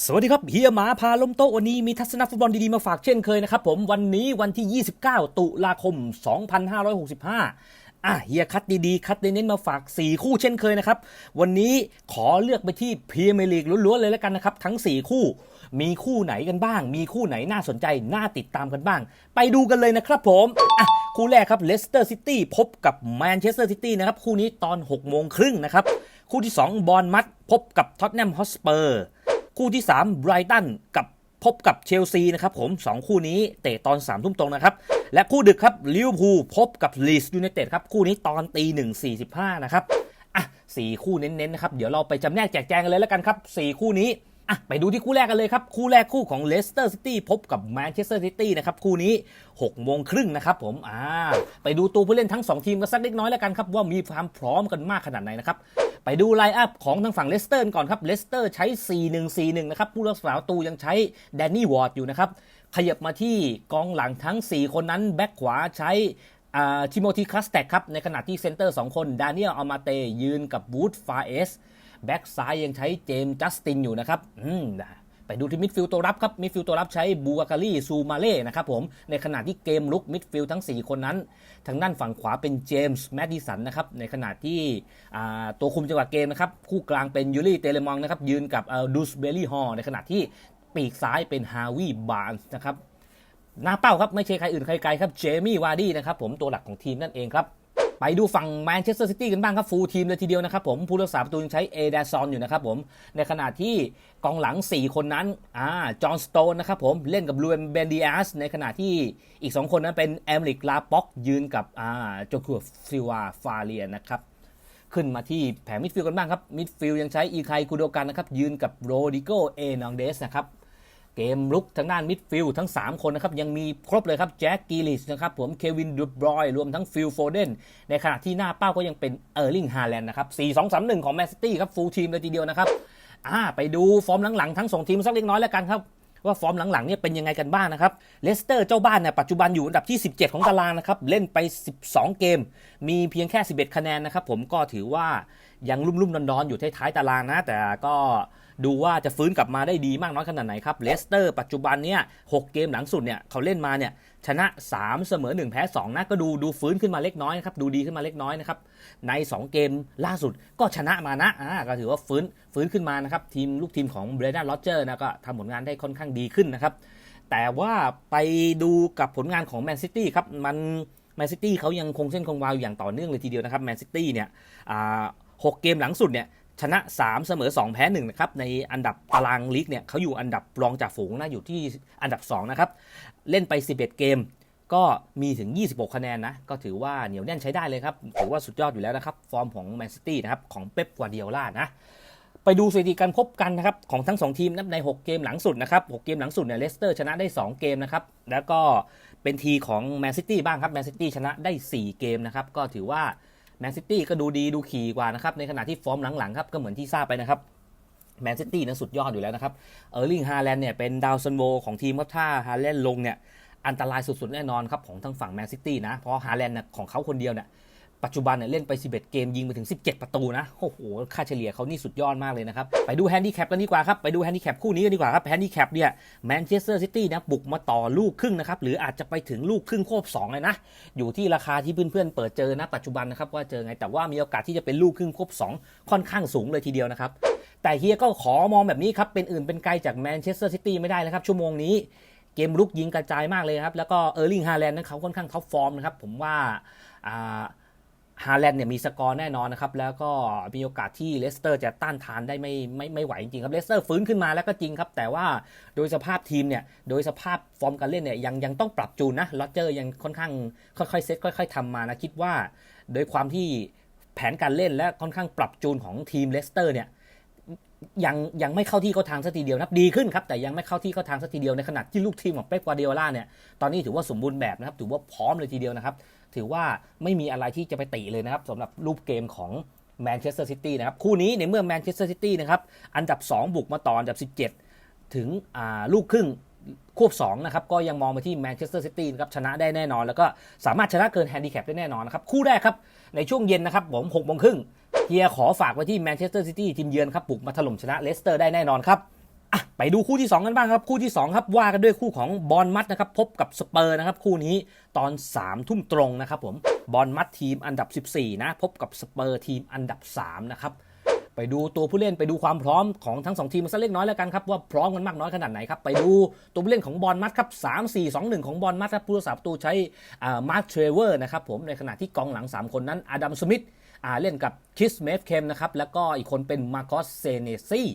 สวัสดีครับเฮียหมาพาล้มโต๊ะวันนี้มีทัศนฟุตบอลดีๆมาฝากเช่นเคยนะครับผมวันนี้วันที่ 29 ตุลาคม 2565 อะเฮียคัดดีๆ คัดเน้นๆมาฝาก 4 คู่เช่นเคยนะครับ วันนี้ขอเลือกไปที่พรีเมียร์ลีกล้วนๆเลยแล้วกันนะครับ ทั้ง 4 คู่ มีคู่ไหนกันบ้าง มีคู่ไหนน่าสนใจ น่าติดตามกันบ้าง ไปดูกันเลยนะครับผมอะคู่แรกครับเลสเตอร์ซิตี้พบกับแมนเชสเตอร์ซิตี้นะครับคู่นี้ตอน6โมงครึ่งนะครับคู่ที่2บอลมัดพบกับท็อตแนมฮอสเปอร์ คู่ที่3ไบรตันกับพบกับเชลซีนะครับผม 2 คู่นี้เตะตอน3ทุ่มตรงนะครับ และคู่ดึกครับลิเวอร์พูลพบกับลีสยูไนเต็ดครับคู่นี้ตอนตีหนึ่งสี่สิบห้านะครับอะสี่คู่เน้นๆนะครับ เดี๋ยวเราไปจำแนกแจกแจงกันเลยแล้วกันครับ 4 คู่นี้ อะไปดูที่คู่แรกกันเลยครับ คู่แรกคู่ของเลสเตอร์ซิตี้พบกับแมนเชสเตอร์ซิตี้นะครับ คู่นี้6โมงครึ่งนะครับผมอ่าไปดูตัวผู้เล่นทั้ง 2 ทีมกันสักเล็กน้อยแล้วกันครับ ว่ามีความพร้อมกันมากขนาดไหนนะครับ ไปดูไลน์อัพของทางฝั่งเลสเตอร์ก่อนครับเลสเตอร์ใช้ 4-1-4-1 นะครับ ผู้รักษาประตูยังใช้แดนนี่วอร์ดอยู่นะครับ ขยับมาที่กองหลังทั้ง 4 คนนั้นแบ็คขวาใช้ทิโมธีคลัสแตกครับในขณะที่เซนเตอร์2คนดานิเอลอามาเตยืนกับบูธฟาเอส แบ็กซ้ายยังใช้เจมส์จัสตินอยู่นะครับอืมไปดูที่มิดฟิลด์ตัวรับครับมิดฟิลด์ตัวรับใช้บูอาการีซูมาเล่นะครับผมในขณะที่เกมลุกมิดฟิลด์ทั้ง 4 คนนั้น ทางด้านฝั่งขวาเป็นเจมส์แมดดิสันนะครับในขณะที่ตัวคุมจังหวะเกมนะครับคู่กลางเป็นยูรี่เตเลมองนะครับยืนกับดูสเบลลี่ฮอในขณะที่ปีกซ้ายเป็นฮาวิบาร์นส์นะครับหน้าเป้าครับไม่ใช่ใครอื่นใครไกลครับเจมี่วาร์ดี้นะครับผมตัวหลักของทีมนั่นเองครับ ไปดูฝั่งแมนเชสเตอร์ซิตี้กันบ้างครับ ฟูลทีมเลยทีเดียวนะครับผมผู้รักษาประตูยังใช้เอเดซอนอยู่นะครับผมในขณะที่กองหลัง 4 คนนั้นอ่าจอห์นสโตนนะครับผมเล่นกับลูเอนเบนดิอาสในขณะที่อีก 2 คนนั้นเป็นแอมริกลาป็อกยืนกับอ่าโจคัวซิวาฟาเลียนะครับขึ้นมาที่แผงมิดฟิลด์กันบ้างครับมิดฟิลด์ยังใช้อีไคคูโดกันนะครับยืนกับโรดิโกเอนองเดสนะครับ เกมลุกทางด้านมิดฟิลด์ทั้ง 3 คนนะครับ ยังมีครบเลยครับแจ็คกีลิชนะครับผมเควินดูบรอยรวมทั้งฟิลโฟเดนในขณะที่หน้าเป้าก็ยังเป็นเออร์ลิงฮาแลนด์นะครับ 4-2-3-1 ของแมนซิตี้ครับฟูลทีมเลยทีเดียวนะครับอ่าไปดูฟอร์มหลังๆ ทั้ง 2 ทีมสักเล็กน้อยแล้วกันครับว่าฟอร์มหลังๆเนี่ยเป็นยังไงกันบ้างนะครับ เลสเตอร์เจ้าบ้านเนี่ยปัจจุบันอยู่อันดับที่ 17 ของตารางนะครับ เล่นไป 12 เกม มีเพียงแค่ 11 คะแนนนะครับ ผมก็ถือว่ายังลุ่มๆดอนๆอยู่ท้ายๆตารางนะ แต่ก็ ดูว่าจะฟื้นกลับมาได้ดีมากน้อยขนาดไหนครับเลสเตอร์ปัจจุบันเนี่ย6เกมหลังสุดเนี่ยเขาเล่นมาเนี่ยชนะ 3 เสมอ 1 แพ้2นะก็ดูดูฟื้นขึ้นมาเล็กน้อยนะครับดูดีขึ้นมาเล็กน้อยนะครับใน 2 เกมล่าสุดก็ชนะมานะอ่าก็ถือว่าฟื้นฟื้นขึ้นมานะครับทีมลูกทีมของเบรด a น o อเจอร์นะก็ทำผลงานได้ค่อนข้างดีขึ้นนะครับแต่ว่าไปดูกับผลงานของแมนซิตี้ครับมันแมนซิตี้เขายังคงเส้นคงวาอยู่อย่างต่อเนื่องเลยทีเดียวนะครับแมนซิตี้เนี่ยหกเกมหลังสุดเนี่ย ชนะ 3 เสมอ 2 แพ้1นะครับในอันดับตารางลีกเนี่ยเขาอยู่อันดับรองจากฝูงนะอยู่ที่อันดับ 2 นะครับ เล่นไป 11 เกม ก็มีถึง 26 คะแนนนะ ก็ถือว่าเหนียวแน่นใช้ได้เลยครับ ถือว่าสุดยอดอยู่แล้วนะครับ ฟอร์มของแมนซิตี้นะครับ ของเป๊ปกวาเดียล่านะ ไปดูสถิติการพบกันนะครับ ของทั้ง 2 ทีมนะใน 6 เกมหลังสุดนะครับ 6 เกมหลังสุดเนี่ยเลสเตอร์ชนะได้ 2 เกมนะครับ แล้วก็เป็นทีของแมนซิตี้บ้างครับแมนซิตี้ชนะได้ 4 เกมนะครับก็ถือว่า แมนซิตี้ก็ดูดีดูขี่กว่านะครับในขณะที่ฟอร์มหลังๆครับก็เหมือนที่ทราบไปนะครับแมนซิตี้นั้นสุดยอดอยู่แล้วนะครับเออร์ลิงฮาแลนด์เนี่ยเป็นดาวซันโวของทีมครับถ้าฮาแลนด์ลงเนี่ยอันตรายสุดๆแน่นอนครับของทางฝั่งแมนซิตี้นะเพราะฮาแลนด์เนี่ยของเขาคนเดียวเนี่ย ปัจจุบันเนี่ยเล่นไป 11 เกมยิงไปถึง 17 ประตูนะ โอ้โห ค่าเฉลี่ยเขานี่สุดยอดมากเลยนะครับ ไปดูแฮนดิแคปกันดีกว่าครับ ไปดูแฮนดิแคปคู่นี้กันดีกว่าครับ แฮนดิแคปเนี่ยแมนเชสเตอร์ซิตี้นะบุกมาต่อลูกครึ่งนะครับ หรืออาจจะไปถึงลูกครึ่งควบ2เลยนะ อยู่ที่ราคาที่เพื่อนๆเปิดเจอนะปัจจุบันนะครับว่าเจอไง แต่ว่ามีโอกาสที่จะเป็นลูกครึ่งควบ2 ค่อนข้างสูงเลยทีเดียวนะครับแต่เฮียก็ขอมองแบบนี้ครับเป็นอื่นเป็นไกลจากแมนเชสเตอร์ซิตี้ไม่ได้นะครับชั่วโมงนี้เกมลุกยิงกระจายมากเลยครับแล้วก็เออร์ลิงฮาแลนด์นั้นเขาค่อนข้างท็อปฟอร์มนะครับผมว่า ฮาแลนด์เนี่ยมีสกอร์แน่นอนนะครับแล้วก็มีโอกาสที่เลสเตอร์จะต้านทานได้ไม่ไม่ไม่ไหวจริงๆครับเลสเตอร์ฟื้นขึ้นมาแล้วก็จริงครับ แต่ว่าโดยสภาพทีมเนี่ยโดยสภาพฟอร์มการเล่นเนี่ยยังยังต้องปรับจูนนะลอเจอร์ยังค่อนข้างค่อยๆเซตค่อย ๆทำมานะคิดว่า โดยความที่แผนการเล่นและค่อนข้างปรับจูนของทีมเลสเตอร์เนี่ยยังยังไม่เข้าที่เข้าทางสักทีเดียวนะครับดีขึ้นครับแต่ยังไม่เข้าที่เข้าทางสักทีเดียวในขณะที่ลูกทีมของเป๊ปกวาเดียล่าเนี่ยตอนนี้ถือว่าสมบูรณ์แบบนะครับถือว่าพร้อมเลยทีเดียวนะครับ ถือว่าไม่มีอะไรที่จะไปติเลยนะครับสำหรับรูปเกมของแมนเชสเตอร์ซิตี้นะครับคู่นี้ในเมื่อแมนเชสเตอร์ซิตี้นะครับอันดับ 2 บุกมาต่ออันดับ 17 ถึงอ่าลูกครึ่งควบ2นะครับก็ยังมองไปที่แมนเชสเตอร์ซิตี้นะครับชนะได้แน่นอน แล้วก็สามารถชนะเกินแฮนดิแคปได้แน่นอนนะครับคู่แรกครับในช่วงเย็นนะครับผม6โมงครึ่งเฮียขอฝากไว้ที่แมนเชสเตอร์ซิตี้ทีมเยือนครับบุกมาถล่มชนะเลสเตอร์ได้แน่นอนครับ อะไปดูคู่ที่ 2 กันบ้างครับ คู่ที่ 2 ครับ ว่ากันด้วยคู่ของบอลมัดนะครับ พบกับสเปอร์นะครับ คู่นี้ตอน3ทุ่มตรงนะครับผมบอลมัดทีมอันดับ 14 นะ พบกับสเปอร์ทีมอันดับ 3 นะครับ ไปดูตัวผู้เล่นไปดูความพร้อมของทั้ง 2 ทีมสักเล็กน้อยแล้วกันครับว่าพร้อมกันมากน้อยขนาดไหนครับ ไปดูตัวผู้เล่นของบอลมัดครับ3 4 2 1ของบอลมัดครับผู้รักษาประตูใช้มาร์คเทรเวอร์นะครับผมในขณะที่กองหลัง 3 คนนั้นอดัมสมิธเล่นกับคิสเมฟเคมนะครับแล้วก็อีกคนเป็นมาร์กอสเซเนซี่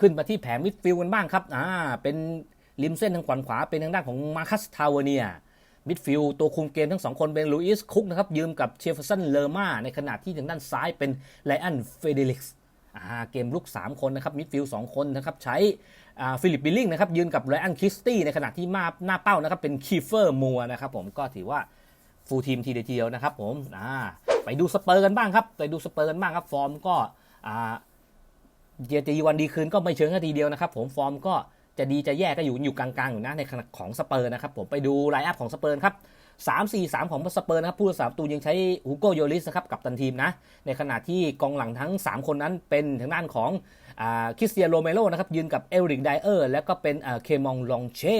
ขึ้นมาที่แผงมิดฟิลด์กันบ้างครับอ่าเป็นริมเส้นทางขวาขวาเป็นทางด้านของมาคัสทาวเนียมิดฟิลด์ตัวคุมเกมทั้งสองคนเป็นลูอิสคุกนะครับยืมกับเชฟเฟอร์สันเลอร์มาในขณะที่ทางด้านซ้ายเป็นไลอันเฟเดลิกส์อ่าเกมลุก 3 คนนะครับมิดฟิลด์2คนนะครับใช้อ่าฟิลิปบิลลิงนะครับยืนกับไลอันคิสตี้ในขณะที่มาหน้าเป้านะครับเป็นคีเฟอร์มัวนะครับผมก็ถือว่าฟูลทีมทีเดียวนะครับผมอ่าไปดูสเปอร์กันบ้างครับ ไปดูสเปอร์กันบ้างครับ ฟอร์มก็อ่า เจตีวันดีคืนก็ไม่เชิงแค่ทีเดียวนะครับ ผมฟอร์มก็จะดีจะแย่ก็อยู่อยู่กลางๆอยู่นะในขณะของสเปอร์นะครับผมไปดูไลน์อัพของสเปอร์ครับ3 4 3ของสเปอร์นะครับผู้รักษาประตูยังใช้ฮูโกโยลิสนะครับกับตันทีมนะ ในขณะที่กองหลังทั้ง 3 คนนั้นเป็นทางด้านของคริสเตียโรเมโรนะครับยืนกับเอริกไดเออร์แล้วก็เป็นเคมองลองเช่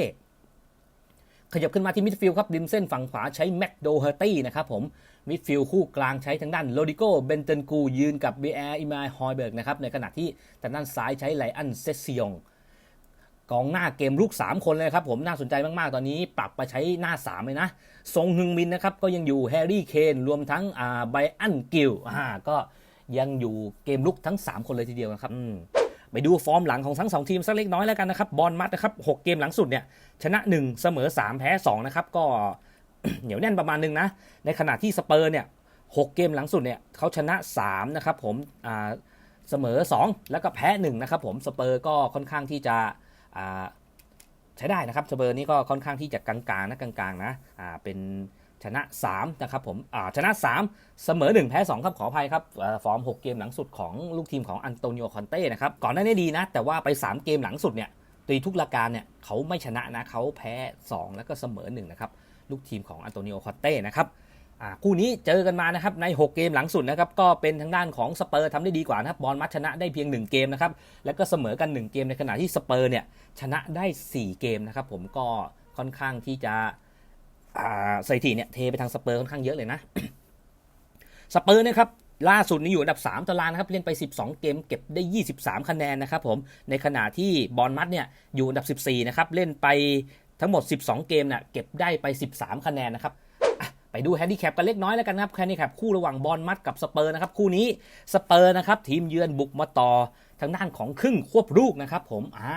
ขยับขึ้นมาที่มิดฟิลด์ครับริมเส้นฝั่งขวาใช้แม็กโดเฮอร์ตี้นะครับผม มิดฟิลด์คู่กลางใช้ทางด้านโรดิโกเบนเทนกูยืนกับเบแอร์อิมาฮอยเบิร์กนะครับในขณะที่ทางด้านซ้ายใช้ไลอันเซซิยองกองหน้าเกมลูก 3 คนเลยครับผมน่าสนใจมากๆ ตอนนี้ปรับไปใช้หน้า 3 เลยนะทรงฮึงมินนะครับก็ยังอยู่แฮร์รี่เคนรวมทั้งอ่าไบอันกิลอ่าก็ยังอยู่เกมลุกทั้ง 3 คนเลยทีเดียวนะครับไปดูฟอร์มหลังของทั้ง 2 ทีมสักเล็กน้อยแล้วกันนะครับบอลมัดนะครับ 6 เกมหลังสุดเนี่ยชนะ 1 เสมอ 3 แพ้2นะครับก็ เหนียวแน่นประมาณนึงนะ ในขณะที่สเปอร์เนี่ยหเกมหลังสุดเนี่ยเขาชนะ 3 นะครับผมเสมอ 2 แล้วก็แพ้1นะครับผมสเปอร์ก็ค่อนข้างที่จะใช้ได้นะครับสเปอร์นี่ก็ค่อนข้างที่จะกลางๆนะกลางๆนะเป็นชนะ3นะครับผมชนะ 3 เสมอ 1 แพ้ 2 ครับขออภัยครับฟอร์ม 6 เกมหลังสุดของลูกทีมของอันโตนิโอคอนเต้นะครับก่อนหน้านี้ดีนะ แต่ว่าไป 3 เกมหลังสุดเนี่ยตีทุกรายการเนี่ยเขาไม่ชนะนะเขาแพ้ 2 แล้วก็เสมอ1นะครับ ลูกทีมของอันโตนิโอคอนเต้นะครับคู่นี้เจอกันมานะครับใน 6 เกมหลังสุดนะครับก็เป็นทางด้านของสเปอร์ทำได้ดีกว่านะครับบอลมัดชนะได้เพียง 1 เกมนะครับแล้วก็เสมอกัน 1 เกมในขณะที่สเปอร์เนี่ยชนะได้ 4 เกมนะครับผมก็ค่อนข้างที่จะสถิติเนี่ยเทไปทางสเปอร์ค่อนข้างเยอะเลยนะสเปอร์นะครับล่าสุดนี้อยู่อันดับ 3ตารางนะครับเล่นไป 12 เกมเก็บได้ 23 คะแนนนะครับผมในขณะที่บอลมัดเนี่ยอยู่อันดับ 14 นะครับเล่นไป ทั้งหมด 12 เกมเนี่ยเก็บได้ไป 13 คะแนนนะครับไปดูแฮนดี้แคปกันเล็กน้อยแล้วกันครับแฮนดี้แคปคู่ระหว่างบอลมัดกับสเปอร์นะครับคู่นี้สเปอร์นะครับทีมเยือนบุกมาต่อทางด้านของครึ่งควบลูกนะครับผมอ่า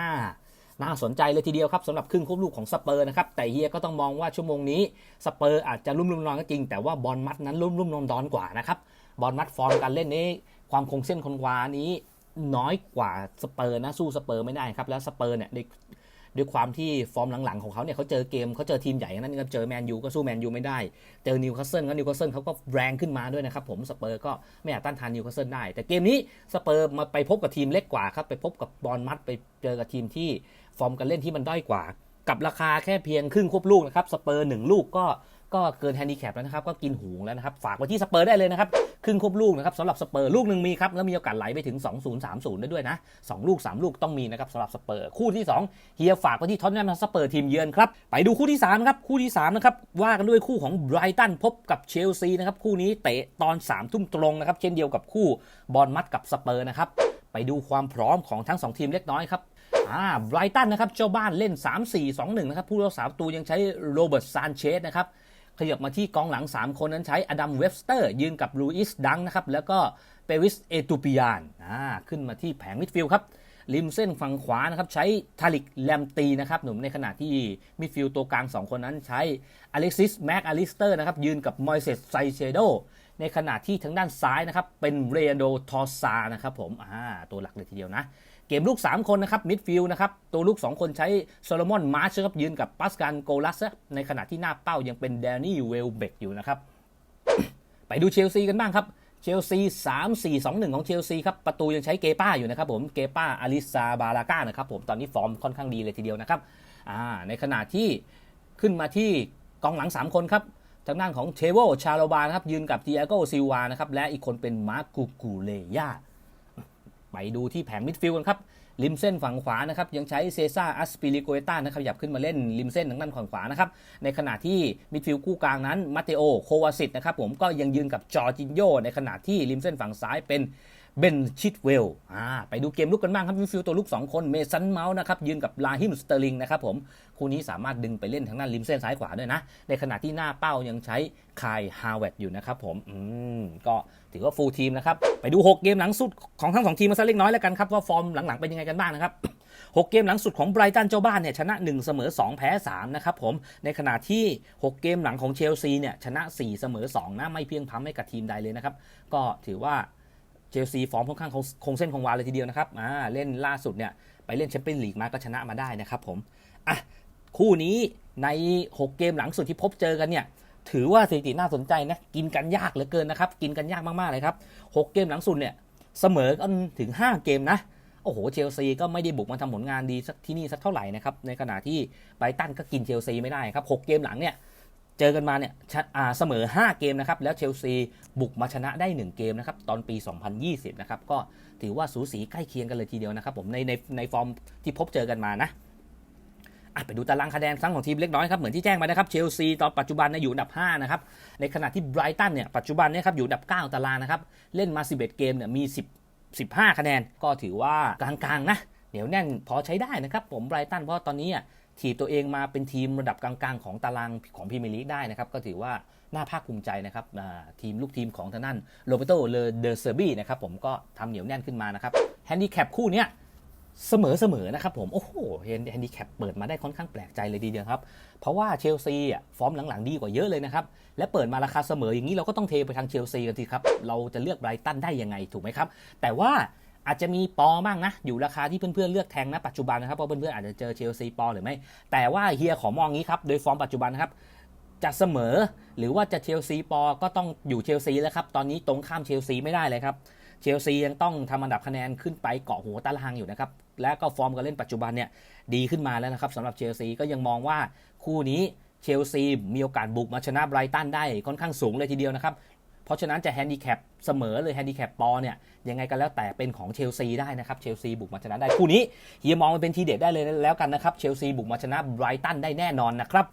น่าสนใจเลยทีเดียวครับสำหรับครึ่งควบลูกของสเปอร์นะครับแต่เฮียก็ต้องมองว่าชั่วโมงนี้สเปอร์อาจจะรุ่มรุ่มนอนก็จริง แต่ว่าบอลมัดนั้นรุ่มรุ่มนอนดอนกว่านะครับบอลมัดฟอร์มการเล่นนี้ ความคงเส้นคงวานี้น้อยกว่าสเปอร์นะสู้สเปอร์ไม่ได้ครับแล้วสเปอร์เนี่ย ด้วยความที่ฟอร์มหลังๆของเขาเนี่ยเขาเจอเกมเขาเจอทีมใหญ่นั้นก็เจอแมนยูก็สู้แมนยูไม่ได้ เจอนิวคาสเซิลก็นิวคาสเซิลเขาก็แรงขึ้นมาด้วยนะครับผมสเปอร์ก็ไม่อาจต้านทานนิวคาสเซิลได้ แต่เกมนี้สเปอร์มาไปพบกับทีมเล็กกว่าครับไปพบกับบอลมัดไปเจอกับทีมที่ฟอร์มการเล่นที่มันด้อยกว่า กับราคาแค่เพียงครึ่งควบลูกนะครับสเปอร์หนึ่งลูกก็ ก็เกินแฮนดิแคปแล้วนะครับ ก็กินหูแล้วนะครับ ฝากไว้ที่สเปอร์ได้เลยนะครับ ครึ่งควบลูกนะครับสำหรับสเปอร์ลูกหนึ่งมีครับ แล้วมีโอกาสไหลไปถึง 2030 ได้ด้วยนะ 2 ลูก 3 ลูกต้องมีนะครับสำหรับสเปอร์คู่ที่ 2 เฮียฝากไว้ที่ท็อตแนมสเปอร์ทีมเยือนครับ ไปดูคู่ที่3ครับ คู่ที่3นะครับ ว่ากันด้วยคู่ของไบรตันพบกับเชลซีนะครับ คู่นี้เตะตอน3ทุ่มตรงนะครับ เช่นเดียวกับคู่บอลมัดกับสเปอร์นะครับ ไปดูความพร้อมของทั้ง 2 ทีมเล็กน้อยครับอ่าไบรตันนะครับ เจ้าบ้านเล่น 3-4-2-1 นะครับ ผู้รักษาประตูยังใช้โรเบิร์ตซานเชสนะครับ ขยับมาที่กองหลัง 3 คนนั้นใช้อดัมเวสเตอร์ ยืนกับลูอิสดังนะครับ แล้วก็เปวิสเอตูปิยานขึ้นมาที่แผงมิดฟิลด์ครับริมเส้นฝั่งขวานะครับใช้ทาริกแลมตีนะครับหนุ่มในขณะที่มิดฟิลด์ตัวกลาง 2 คนนั้นใช้อเล็กซิสแม็กอลิสเตอร์นะครับยืนกับมอยเซสไซเชโดในขณะที่ทางด้านซ้ายนะครับเป็นเรนโดทอซานะครับผมตัวหลักเลยทีเดียวนะ กมลูก 3 คนนะครับมิดฟิลด์นะครับตัวลูก 2 คนใช้โซโลมอนมาร์ชครับยืนกับปัสการโกลัสในขณะที่หน้าเป้ายังเป็นแดนนี่เวลเบกอยู่นะครับ ไปดูเชลซีกันบ้างครับเชลซี3 4 2 1 ของเชลซีครับประตูยังใช้เกป้าอยู่นะครับผมเกป้าอาริซาบาลาก้านะครับผมตอนนี้ฟอร์มค่อนข้างดีเลยทีเดียวนะครับในขณะที่ขึ้นมาที่กองหลัง 3 คนครับทางด้านของเทโวชาโลบานะครับยืนกับติอาโกซิวานะครับและอีกคนเป็นมาร์กูกูเลย่า ไปดูที่แผงมิดฟิลด์กันครับริมเส้นฝั่งขวานะครับยังใช้เซซ่าอัสปิลิโกเอต้านะครับขยับขึ้นมาเล่นริมเส้นทางด้านขวาขวานะครับในขณะที่มิดฟิลด์คู่กลางนั้นมาเตโอโควาสิตนะครับผมก็ยังยืนกับจอจินโยในขณะที่ริมเส้นฝั่งซ้ายเป็น เบนชิดเวลอ่าไปดูเกมลุกกันบ้างครับมิดฟิลด์ตัวลุก 2 คนเมสันเมาส์นะครับยืนกับลาฮิมสเตอร์ลิงนะครับผม คู่นี้สามารถดึงไปเล่นทางด้านริมเส้นซ้ายขวาด้วยนะ ในขณะที่หน้าเป้ายังใช้คายฮาวเวตอยู่นะครับผมอืมก็ถือว่าฟูลทีมนะครับ ไปดู 6 เกมหลังสุดของทั้งสองทีมมาสักเล็กน้อยแล้วกันครับ ว่าฟอร์มหลังๆเป็นยังไงกันบ้างนะครับ6 เกมหลังสุดของไบรตันเจ้าบ้านเนี่ยชนะ 1 เสมอ 2 แพ้ 3 นะครับผม ในขณะที่ 6 เกมหลังของเชลซีเนี่ยชนะ 4 เสมอ 2 นะ ไม่เพียงพำให้กับทีมใดเลยนะครับ ก็ถือว่า เชลซีฟอร์มค่อนข้างคงคงเส้นคงวาเลยทีเดียวนะครับอ่าเล่นล่าสุดเนี่ยไปเล่นแชมเปี้ยนลีกมาก็ชนะมาได้นะครับผมอะคู่นี้ใน 6 เกมหลังสุดที่พบเจอกันเนี่ยถือว่าสถิติน่าสนใจนะกินกันยากเหลือเกินนะครับกินกันยากมากๆเลยครับ 6 เกมหลังสุดเนี่ยเสมอกันถึง 5 เกมนะโอ้โหเชลซีก็ไม่ได้บุกมาทำผลงานดีที่นี่สักเท่าไหร่นะครับในขณะที่ไบรตันก็กินเชลซีไม่ได้ครับ 6 เกมหลังเนี่ย เจอกันมาเนี่ยเสมอ 5 เกมนะครับ แล้วเชลซีบุกมาชนะได้ 1 เกมนะครับ ตอนปี 2020 นะครับ ก็ถือว่าสูสีใกล้เคียงกันเลยทีเดียวนะครับผมในในในฟอร์มที่พบเจอกันมานะอะไปดูตารางคะแนนครั้งของทีมเล็กน้อยครับ เหมือนที่แจ้งไปนะครับเชลซีตอนปัจจุบันเนี่ยอยู่อันดับ 5 นะครับ ในขณะที่ไบรตันเนี่ยปัจจุบันเนี่ยครับอยู่อันดับ 9 ตารางนะครับ เล่นมา 11 เกมเนี่ยมี 10 15 คะแนน ก็ถือว่ากลางๆนะเหนียวแน่นพอใช้ได้นะครับผมไบรตันเพราะตอนนี้ อะทีมตัวเองมาเป็นทีมระดับกลางๆ ของตารางของพรีเมียร์ลีกได้นะครับ ก็ถือว่าน่าภาคภูมิใจนะครับทีมลูกทีมของทางด้นโรเบโตเลเดอเซอร์บีนะครับผมก็ทำเหนียวแน่นขึ้นมานะครับแฮนดิแคปคู่เนี้ยเสมอเสมอนะครับผมโอ้โหเฮนแฮนดิแคปเปิดมาได้ค่อนข้างแปลกใจเลยทีเดียวครับ เพราะว่าเชลซีอะฟอร์มหลังๆดีกว่าเยอะเลยนะครับ และเปิดมาราคาเสมออย่างนี้เราก็ต้องเทไปทางเชลซีกันทีครับ เราจะเลือกไบรตันได้ยังไงถูกไหมครับ แต่ว่า อาจจะมีปอบ้างนะ อยู่ราคาที่เพื่อนๆเลือกแทงนะปัจจุบันนะครับ เพราะเพื่อนๆอาจจะเจอเชลซีปอหรือไม่ แต่ว่าเฮียขอมองงี้ครับ โดยฟอร์มปัจจุบันนะครับจะเสมอหรือว่าจะเชลซีปอก็ต้องอยู่เชลซีแล้วครับ ตอนนี้ตรงข้ามเชลซีไม่ได้เลยครับ เชลซียังต้องทำอันดับคะแนนขึ้นไปเกาะหัวตารางอยู่นะครับ และก็ฟอร์มการเล่นปัจจุบันเนี่ยดีขึ้นมาแล้วนะครับสำหรับเชลซีก็ยังมองว่าคู่นี้เชลซีมีโอกาสบุกมาชนะไบรตันได้ค่อนข้างสูงเลยทีเดียวนะครับ เพราะฉะนั้นจะแฮนดิแคปเสมอเลยแฮนดิแคปปอเนี่ยยังไงก็แล้วแต่เป็นของเชลซีได้นะครับเชลซีบุกมาชนะได้คู่นี้เฮียมองมันเป็นทีเด็ดได้เลยแล้วกันนะครับเชลซีบุกมาชนะไบรตันได้แน่นอนนะครับ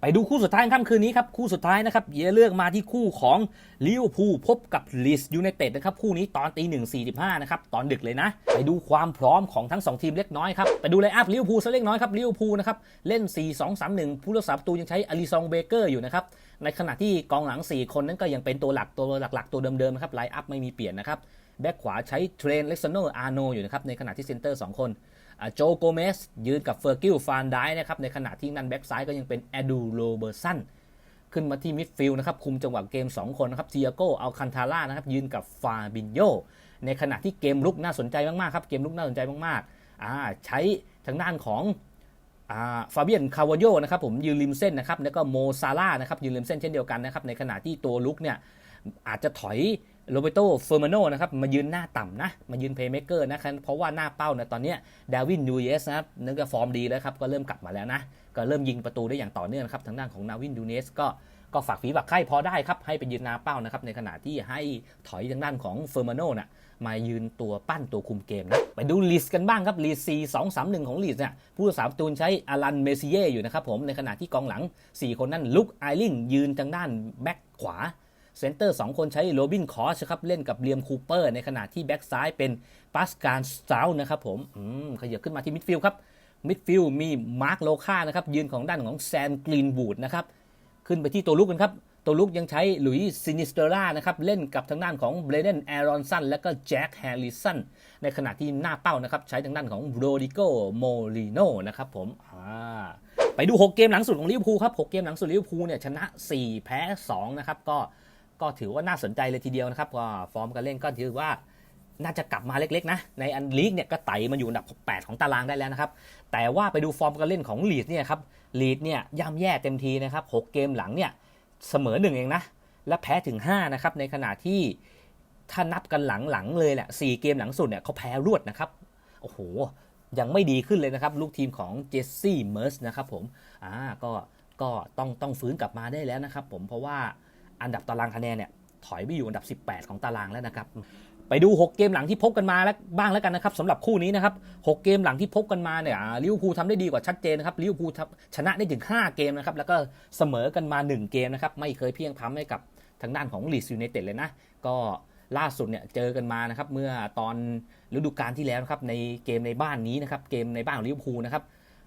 ไปดูคู่สุดท้ายค่ำคืนนี้ครับคู่สุดท้ายนะครับเยเลือกมาที่คู่ของลิเวอร์พูลพบกับลีสยูไนเต็ดนะครับคู่นี้ตอนตีหนึ่งสี่สิบห้านะครับตอนดึกเลยนะ ไปดูความพร้อมของทั้ง 2 ทีมเล็กน้อยครับไปดูไลอัพลิเวอร์พูลซะเล็กน้อยครับลิเวอร์พูลนะครับเล่น 4 2 3 1 ผู้รักษาประตูยังใช้อลิซองเบเกอร์อยู่นะครับ ในขณะที่กองหลัง 4 คนนั้นก็ยังเป็นตัวหลักตัวหลักๆ ตัวเดิมๆนะครับไลน์อัพไม่มีเปลี่ยนนะครับแบ็คขวาใช้เทรนเล็กซานโนอาร์โนอยู่นะครับในขณะที่เซนเตอร์สองคนโจโกเมสยืนกับเฟอร์กิลฟานไดนะครับในขณะที่นั่นแบ็กซ้ายก็ยังเป็นแอดูโรเบอร์สันขึ้นมาที่มิดฟิลด์นะครับคุมจังหวะเกม 2 คนนะครับเทียโกเอัลคันทาร่านะครับยืนกับฟาบินโยในขณะที่เกมลุกน่าสนใจมากๆครับเกมลุกน่าสนใจมากๆอ่าใช้ทางด้านของ ฟาเบียนคาวโยนะครับผมยืนริมเส้นนะครับแล้วก็โมซาร่านะครับยืนริมเส้นเช่นเดียวกันนะครับในขณะที่ตัวลุกเนี่ยอาจจะถอยโรเบโตเฟอร์มาโนนะครับมายืนหน้าต่ำนะ มายืนเพย์เม k เกอร์นะครับเพราะว่าหน้าเป้าเนี่ยตอนนี้ดาวินนูเยสนะครับนึกว่าฟอร์มดีแล้วครับก็เริ่มกลับมาแล้วนะ ก็เริ่มยิงประตูได้อย่างต่อเนื่องครับทางด้านของนาวินนูเนสก็ก็ฝากฝีฝากไข้พอได้ครับให้ไปยืนหน้าเป้านะครับในขณะที่ให้ถอยทางด้านของเฟอร์มาโนน่ะ มายืนตัวปั้นตัวคุมเกมนะ ไปดูลีสกันบ้างครับลีซีสองสามหนึ่งของลีสเนี่ยผู้รักษาประตูนใช้อารันเมซิเย่อยู่นะครับผมในขณะที่กองหลัง 4 คนนั้นลุกไอริงยืนทางด้านแบ็คขวาเซนเตอร์ 2 คนใช้โรบินคอสครับเล่นกับเลียมคูเปอร์ในขณะที่แบ็กซ้ายเป็นปาสการสตาวนะครับผมอืมขยับขึ้นมาที่มิดฟิลด์ครับมิดฟิลด์มีมาร์คโลคานะครับยืนของด้านของแซนกรีนบูดนะครับขึ้นไปที่ตัวลุกกันครับ ตัวลุกยังใช้หลุยส์ซินิสเตอร่านะครับเล่นกับทางด้านของเบรเดนแอรอนสันและก็แจ็คแฮร์ริสันในขณะที่หน้าเป้านะครับใช้ทางด้านของโรดิโกโมลิโนนะครับผมไปดู 6 เกมหลังสุดของลิเวอร์พูลครับ 6 เกมหลังสุดลิเวอร์พูลเนี่ยชนะ 4 แพ้ 2 นะครับ ก็ก็ถือว่าน่าสนใจเลยทีเดียวนะครับก็ฟอร์มการเล่นก็ถือว่าน่าจะกลับมาเล็กๆนะ ในอันลีกเนี่ยก็ไต่มาอยู่อันดับ 8 ของตารางได้แล้วนะครับ แต่ว่าไปดูฟอร์มการเล่นของลีดเนี่ยครับลีดเนี่ยย่ำแย่เต็มทีนะครับ 6 เกมหลังเนี่ย เสมอหนึ่งเองนะ และแพ้ถึง 5 นะครับ ในขณะที่ถ้านับกันหลังๆเลยแหละ4เกมหลังสุดเนี่ยเขาแพ้รวดนะครับ โอ้โห ยังไม่ดีขึ้นเลยนะครับ ลูกทีมของเจสซี่เมอร์สนะครับผม อ่า ก็ ก็ต้องต้องฟื้นกลับมาได้แล้วนะครับผม เพราะว่าอันดับตารางคะแนนเนี่ยถอยไปอยู่อันดับ 18 ของตารางแล้วนะครับ ไปดู 6 เกมหลังที่พบกันมาแล้วบ้างแล้วกันนะครับสำหรับคู่นี้นะครับ 6 เกมหลังที่พบกันมาเนี่ยลิเวอร์พูลทำได้ดีกว่าชัดเจนนะครับลิเวอร์พูลชนะได้ถึง 5 เกมนะครับแล้วก็เสมอกันมา 1 เกมนะครับไม่เคยเพียงพำให้กับทางด้านของลีดยูไนเต็ดเลยนะก็ล่าสุดเนี่ยเจอกันมานะครับเมื่อตอนฤดูกาลที่แล้วนะครับในเกมในบ้านนี้นะครับเกมในบ้านของลิเวอร์พูลนะครับ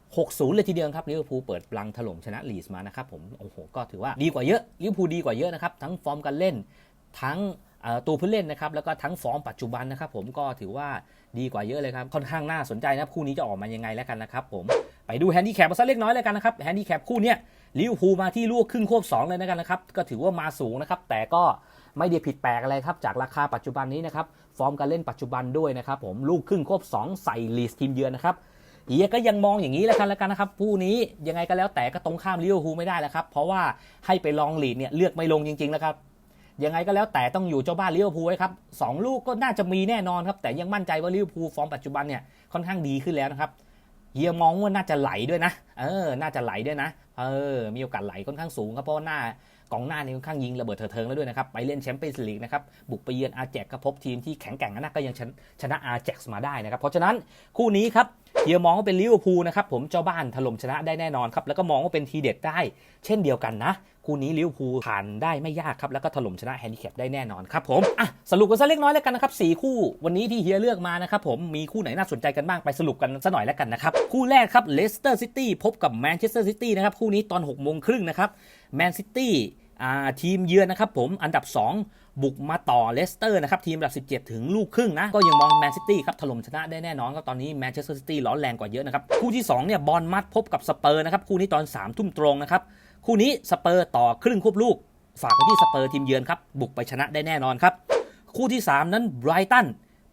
6-0 เลยทีเดียวครับลิเวอร์พูลเปิดบลังถล่มชนะลีสมานะครับผมโอ้โหก็ถือว่าดีกว่าเยอะลิเวอร์พูลดีกว่าเยอะนะครับทั้งฟอร์มการเล่นทั้ง ตัวผู้เล่นนะครับแล้วก็ทั้งฟอร์มปัจจุบันนะครับผมก็ถือว่าดีกว่าเยอะเลยครับค่อนข้างน่าสนใจนะครับคู่นี้จะออกมายังไงแล้วกันนะครับผมไปดูแฮนดี้แคปมาสักเล็กน้อยเลยกันนะครับแฮนดี้แคปคู่เนี้ยลิเวอร์พูลมาที่ลูกครึ่งควบสองเลยนะกันนะครับก็ถือว่ามาสูงนะครับแต่ก็ไม่ได้ผิดแปลกอะไรครับจากราคาปัจจุบันนี้นะครับฟอร์มการเล่นปัจจุบันด้วยนะครับผมลูกครึ่งควบสองใส่ลีสทีมเยือนนะครับเฮียก็ยังมองอย่างนี้แล้วกันแล้วกันนะครับผู้นี้ยังไงก็แล้วแต่ก็ตรงข้ามลิเวอร์พูลไม่ได้แล้วครับเพราะว่าให้ไปลองลีดเนี่ยเลือกไม่ลงจริงๆแล้วครับ ยังไงก็แล้วแต่ต้องอยู่เจ้าบ้านลิเวอร์พูลครับสองลูกก็น่าจะมีแน่นอนครับ แต่ยังมั่นใจว่าลิเวอร์พูลฟอร์มปัจจุบันเนี่ยค่อนข้างดีขึ้นแล้วนะครับเฮียมองว่าน่าจะไหลด้วยนะ เออ น่าจะไหลด้วยนะ เออ มีโอกาสไหลค่อนข้างสูงครับเพราะว่าหน้ากองหน้านี่ค่อนข้างยิงระเบิดเถิดเทิงแล้วด้วยนะครับ ไปเล่นแชมเปี้ยนส์ลีกนะครับ บุกไปเยือนอาแจกก็พบทีมที่แข็งแกร่งนะก็ยังชนะอาแจกมาได้นะครับ เพราะฉะนั้นคู่นี้ครับ เฮียมองว่าเป็นลิเวอร์พูลนะครับผมเจ้าบ้านถล่มชนะได้แน่นอนครับแล้วก็มองว่าเป็นทีเด็ดได้ เช่นเดียวกันนะคู่นี้ลิเวอร์พูลผ่านได้ไม่ยากครับแล้วก็ถล่มชนะแฮนดิแคปได้แน่นอนครับผมอะสรุปกันสักเล็กน้อยแล้วกันนะครับสี่คู่ วันนี้ที่เฮียเลือกมานะครับผมมีคู่ไหนน่าสนใจกันบ้างไปสรุปกันสักหน่อยแล้วกันนะครับคู่แรกครับเลสเตอร์ซิตี้พบกับแมนเชสเตอร์ซิตี้นะครับคู่นี้ตอน6กโมงครึ่งนะครับแมนซิตี้ ทีมเยือนนะครับผมอันดับ 2 บุกมาต่อเลสเตอร์นะครับทีมอันดับ 17 ถึงลูกครึ่งนะ ก็ยังมองแมนซิตี้ครับถล่มชนะได้แน่นอนก็ตอนนี้แมนเชสเตอร์ซิตี้ร้อนแรงกว่าเยอะนะครับ คู่ที่ 2 เนี่ยบอลมัดพบกับสเปอร์นะครับ คู่นี้ตอน 3 ทุ่มตรงนะครับ คู่นี้สเปอร์ต่อครึ่งควบลูก ฝากไปที่สเปอร์ทีมเยือนครับบุกไปชนะได้แน่นอนครับคู่ที่ 3 นั้นไบรตัน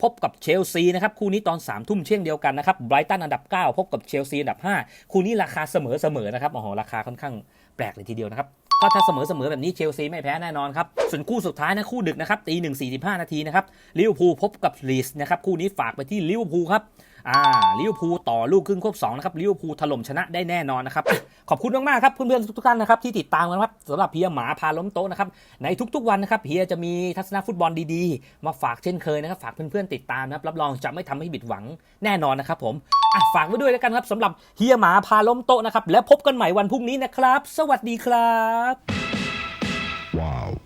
พบกับเชลซีนะครับคู่นี้ตอน3ามทุ่มเช่นเดียวกันนะครับไบรตันอันดับ 9 พบกับเชลซีอันดับ 5 คู่นี้ราคาเสมอเสมอนะครับโอ้โหราคาค่อนข้างแปลกเลยทีเดียวนะครับ ก็ถ้าเสมอเสมอแบบนี้เชลซีไม่แพ้แน่นอนครับ ส่วนคู่สุดท้ายนะคู่ดึกนะครับตีหนึ่งสี่สิบห้านาทีนะครับลิเวอร์พูลพบกับลีสนะครับคู่นี้ฝากไปที่ลิเวอร์พูลครับ อ่าลิเวอร์พูลต่อลูกครึ่งควบสองนะครับลิเวอร์พูลถล่มชนะได้แน่นอนนะครับอขอบคุณมากๆครับเพื่อนๆทุกท่านนะครับที่ติดตามกันครับสำหรับเพียหมาพาล้มโต๊ะนะครับในทุกๆวันนะครับเฮียจะมีทัศนฟุตบอลดีๆ มาฝากเช่นเคยนะครับฝากเพื่อนๆติดตามนะครับรับรองจะไม่ทำให้ผิดหวังแน่นอนนะครับผมฝากไว้ด้วยแล้วกันครับสำหรับเฮียหมาพาล้มโต๊ะนะครับแล้วพบกันใหม่วันพรุ่งนี้นะครับ สวัสดีครับ Wow.